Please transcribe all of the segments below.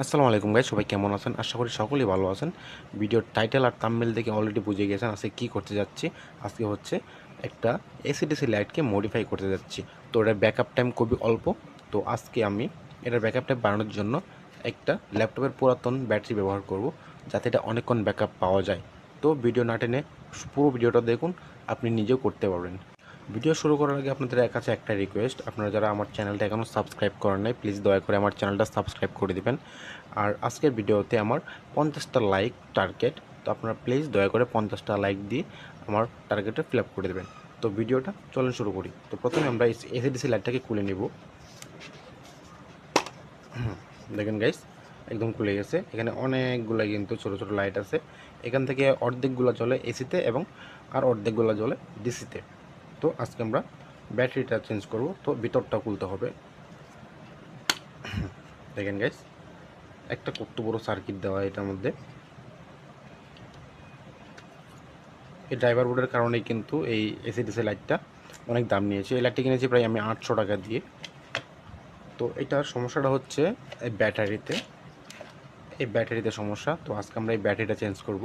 আসসালামু আলাইকুম গাই সবাই কেমন আছেন? আশা করি সকলেই ভালো আছেন। ভিডিওর টাইটেল আর তাম্মেল দেখে অলরেডি বুঝে গেছেন আজকে কী করতে যাচ্ছি। আজকে হচ্ছে একটা এসিডিসি লাইটকে মডিফাই করতে যাচ্ছি। তো এটার ব্যাকআপ টাইম খুবই অল্প। তো আজকে আমি এটার ব্যাকআপ টাইম বাড়ানোর জন্য একটা ল্যাপটপের পুরাতন ব্যাটারি ব্যবহার করব, যাতে এটা অনেকক্ষণ ব্যাকআপ পাওয়া যায়। তো ভিডিও না টেনে পুরো ভিডিওটা দেখুন, আপনি নিজেও করতে পারবেন। ভিডিও শুরু করার আগে আপনাদের কাছে একটা রিকোয়েস্ট আপনারা যারা আমার চ্যানেলটা এখনও সাবস্ক্রাইব করেন নাই প্লিজ দয়া করে আমার চ্যানেলটা সাবস্ক্রাইব করে দিবেন। আর আজকের ভিডিওতে আমার পঞ্চাশটা লাইক টার্গেট তো আপনারা প্লিজ দয়া করে পঞ্চাশটা লাইক দিয়ে আমার টার্গেটটা ফিল করে দেবেন। তো ভিডিওটা চলেন শুরু করি। তো প্রথমে আমরা এসিডিসি লাইটটাকে খুলে নেব। দেখেন গাইস একদম খুলে গেছে। এখানে অনেকগুলো কিন্তু ছোট ছোট লাইট আছে। এখান থেকে অর্ধেকগুলো চলে এসিতে এবং আর অর্ধেকগুলো চলে ডিসিতে তো আজকে আমরা ব্যাটারিটা চেঞ্জ করব, তো ভিতরটা খুলতে হবে। দেখেন গাইস একটা কত বড় সার্কিট দেওয়া এটার মধ্যে। এই ড্রাইভার বোর্ডের কারণেই কিন্তু এই এসিডিসি লাইটটা অনেক দাম নিয়েছে। এই লাইটটা কিনেছি প্রায় আমি আটশো টাকা দিয়ে। তো এটার সমস্যাটা হচ্ছে এই ব্যাটারিতে। এই ব্যাটারিতে সমস্যা, তো আজকে আমরা এই ব্যাটারিটা চেঞ্জ করব।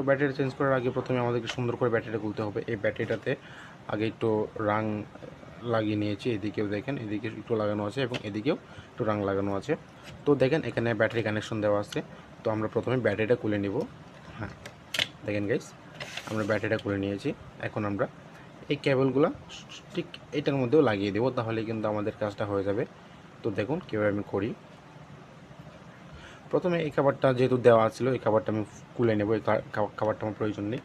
তো ব্যাটারি চেঞ্জ করার আগে প্রথমে আমাদেরকে সুন্দর করে ব্যাটারিটা খুলতে হবে। এই ব্যাটারিটাতে আগে একটু রাং লাগিয়ে নিয়েছি, এদিকেও দেখেন, এদিকে একটু লাগানো আছে এবং এদিকেও একটু রাং লাগানো আছে। তো দেখেন, এখানে ব্যাটারি কানেকশন দেওয়া আছে। তো আমরা প্রথমে ব্যাটারিটা খুলে নিব। হ্যাঁ দেখেন গাইস আমরা ব্যাটারিটা খুলে নিয়েছি। এখন আমরা এই কেবলগুলো ঠিক এটার মধ্যেও লাগিয়ে দেবো, তাহলে কিন্তু আমাদের কাজটা হয়ে যাবে। তো দেখুন, কীভাবে আমি করি। প্রথমে এই খাবারটা যেহেতু দেওয়া ছিল, এই খাবারটা আমি খুলে নেব, এই খাবারটা আমার প্রয়োজন নেই।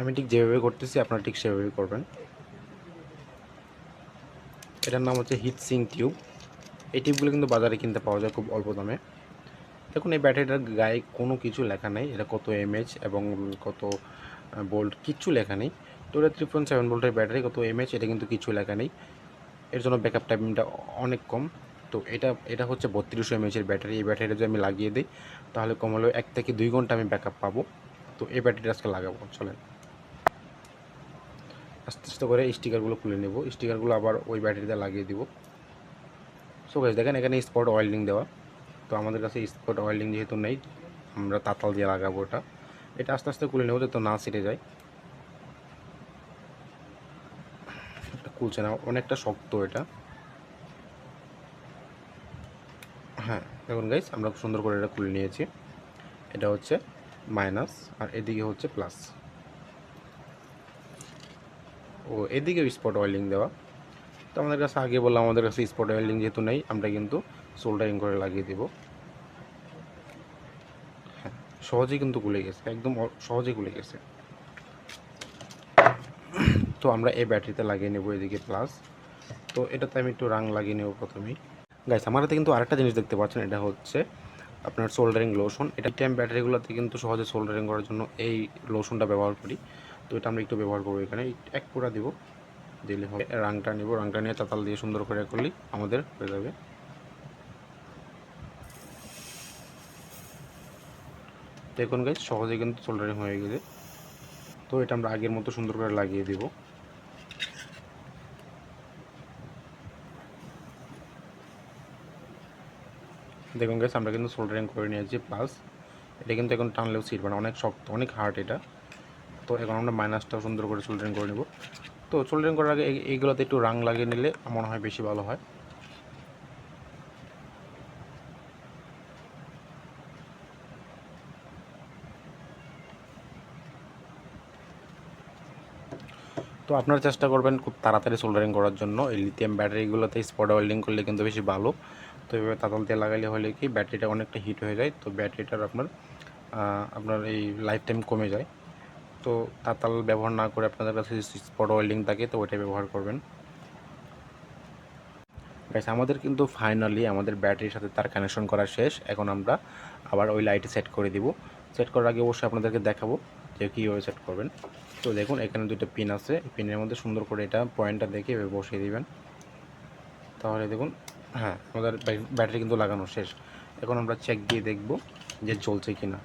আমি ঠিক যেভাবে করতেছি, আপনারা ঠিক সেভাবেই করবেন। এটার নাম হচ্ছে হিট সিং টিউব। এই টিউবগুলো কিন্তু বাজারে কিনতে পাওয়া যায় খুব অল্প দামে। দেখুন, এই ব্যাটারিটার গায়ে কোনো কিছু লেখা নেই। এটা কত এমএইচ এবং কত বোল্ট, কিচ্ছু লেখা নেই। তো এটা থ্রি পয়েন্ট সেভেন ভোল্টের ব্যাটারি, কত এমএইচ, এটা কিন্তু কিছু লেখা নেই। এর জন্য ব্যাকআপ টাইমটা অনেক কম। তো এটা এটা হচ্ছে বত্রিশশো এমএইচের ব্যাটারি এই ব্যাটারিটা যদি আমি লাগিয়ে দিই, তাহলে কম হলেও এক থেকে দুই ঘণ্টা আমি ব্যাকআপ পাবো। তো এই ব্যাটারিটা আজকে লাগাবো, চলেন। আস্তে আস্তে করে স্টিকারগুলো খুলে নেব। স্টিকারগুলো আবার ওই ব্যাটারিতে লাগিয়ে দিব। সো গাইস দেখেন এখানে স্পট অয়েলিং দেওয়া। তো আমাদের কাছে স্পট অয়েলিং যেহেতু নেই, আমরা তাতাল দিয়ে লাগাবো ওটা। এটা আস্তে আস্তে খুলে নেব যাতে না ছিটে যায়। খুলছে না, অনেকটা শক্ত এটা। হ্যাঁ দেখুন গাইস আমরা সুন্দর করে এটা খুলে নিয়েছি। এটা হচ্ছে মাইনাস আর এদিকে হচ্ছে প্লাস ও, এদিকেও স্পট অয়েলিং দেওয়া। তো আমাদের কাছে আগে বললাম, আমাদের কাছে স্পট অয়েলিং যেহেতু নেই, আমরা কিন্তু সোল্ডারিং করে লাগিয়ে দেব। হ্যাঁ সহজেই কিন্তু খুলে গেছে, একদম সহজেই খুলে গেছে। তো আমরা এই ব্যাটারিতে লাগিয়ে নেব এদিকে প্লাস তো এটাতে আমি একটু রাং লাগিয়ে নেব প্রথমেই। গাইস আমার হাতে কিন্তু আরেকটা জিনিস দেখতে পাচ্ছেন, এটা হচ্ছে আপনার সোল্ডারিং লোশন এটা টাইম ব্যাটারিগুলোতে কিন্তু সহজে সোল্ডারিং করার জন্য এই লোশনটা ব্যবহার করি। তো এটা আমরা একটু ব্যবহার করব এখানে। এক পুরা দিব। দিলে হবে। রাংটা নিব। রাংটা নিয়ে চাতাল দিয়ে সুন্দর করে করলেই আমাদের হয়ে যাবে। দেখুন গাইজ সহজে কিন্তু সোল্ডারিং হয়ে গেছে। তো এটা আমরা আগের মতো সুন্দর করে লাগিয়ে দিব। দেখুন গেছে আমরা কিন্তু সোল্ডারিং করে নিয়েছি প্লাস এটা কিন্তু এখন টানলেও ছিটবে না অনেক শক্ত, অনেক হার্ড এটা। তো এখন আমরা মাইনাসটাও সুন্দর করে সোল্ডারিং করে নেব। তো সোল্ডারিং করার আগে এইগুলোতে একটু রাং লাগিয়ে নিলে মনে হয় বেশি ভালো হয়। তো আপনারা চেষ্টা করবেন খুব তাড়াতাড়ি সোল্ডারিং করার জন্য। এই লিথিয়াম ব্যাটারিগুলোতে স্পট ওয়েল্ডিং করলে কিন্তু বেশি ভালো। তো এভাবে তাতাল তেল লাগালে হলে কি ব্যাটারিটা অনেকটা হিট হয়ে যায়। তো ব্যাটারিটার আপনার আপনার এই লাইফ টাইম কমে যায়। তো তাতাল ব্যবহার না করে আপনাদের কাছে স্পট ওয়েল্ডিং থাকে, তো ওইটাই ব্যবহার করবেন। গাইস আমাদের কিন্তু ফাইনালি আমাদের ব্যাটারির সাথে তার কানেকশন করা শেষ। এখন আমরা আবার ওই লাইটে সেট করে দিব। সেট করার আগে অবশ্যই আপনাদেরকে দেখাবো যে কীভাবে সেট করবেন। তো দেখুন, এখানে দুটো পিন আছে। পিনের মধ্যে সুন্দর করে এটা পয়েন্টটা দেখে এভাবে বসিয়ে দিবেন। তাহলে দেখুন হ্যাঁ আমাদের ব্যাট- ব্যাটারি কিন্তু লাগানো শেষ। এখন আমরা চেক দিয়ে দেখব যে জ্বলছে কি না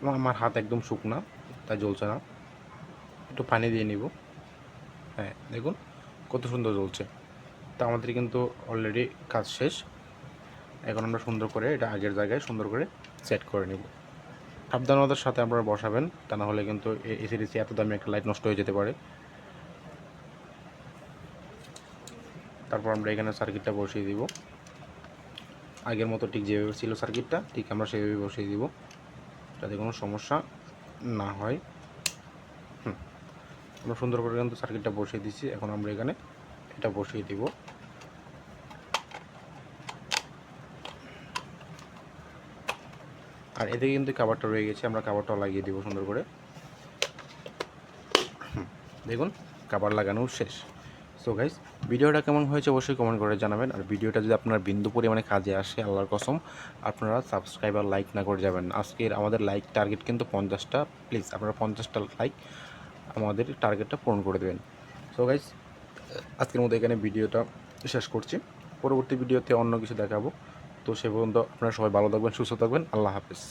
আমার হাত একদম শুকনা তাই জ্বলছে না। একটু পানি দিয়ে নিব। হ্যাঁ দেখুন। কত সুন্দর জ্বলছে। তা আমাদের কিন্তু অলরেডি কাজ শেষ। এখন আমরা সুন্দর করে এটা আগের জায়গায় সুন্দর করে সেট করে নেব। সাবধানতার সাথে আপনারা বসাবেন, তা না হলে কিন্তু এসিডিসি এত দামি একটা লাইট নষ্ট হয়ে যেতে পারে। তারপর আমরা এখানে সার্কিটটা বসিয়ে দিব। আগের মতো ঠিক যেভাবে ছিল সার্কিটটা ঠিক আমরা সেভাবে বসিয়ে দিব। যাতে কোনো সমস্যা না হয়। আমরা সুন্দর করে কিন্তু সার্কিটটা বসিয়ে দিচ্ছি। এখন আমরা এখানে এটা বসিয়ে দিব। আর এতে কিন্তু কাবারটা রয়ে গেছে, আমরা কাবারটাও লাগিয়ে দিব সুন্দর করে। দেখুন কাবার লাগানো শেষ। সো গাইস ভিডিওটা কেমন হয়েছে অবশ্যই কমেন্ট করে জানাবেন। আর ভিডিওটা যদি আপনার বিন্দু পরিমাণে কাজে আসে, আল্লাহর কসম, আপনারা সাবস্ক্রাইব আর লাইক না করে যাবেন। আজকের আমাদের লাইক টার্গেট কিন্তু পঞ্চাশটা। প্লিজ আপনারা পঞ্চাশটা লাইক আমাদের টার্গেটটা পূরণ করে দেবেন। সো গাইজ আজকের মতো এখানে ভিডিওটা শেষ করছি। পরবর্তী ভিডিওতে অন্য কিছু দেখাবো। তো সে পর্যন্ত আপনারা সবাই ভালো থাকবেন, সুস্থ থাকবেন। আল্লাহ হাফেজ।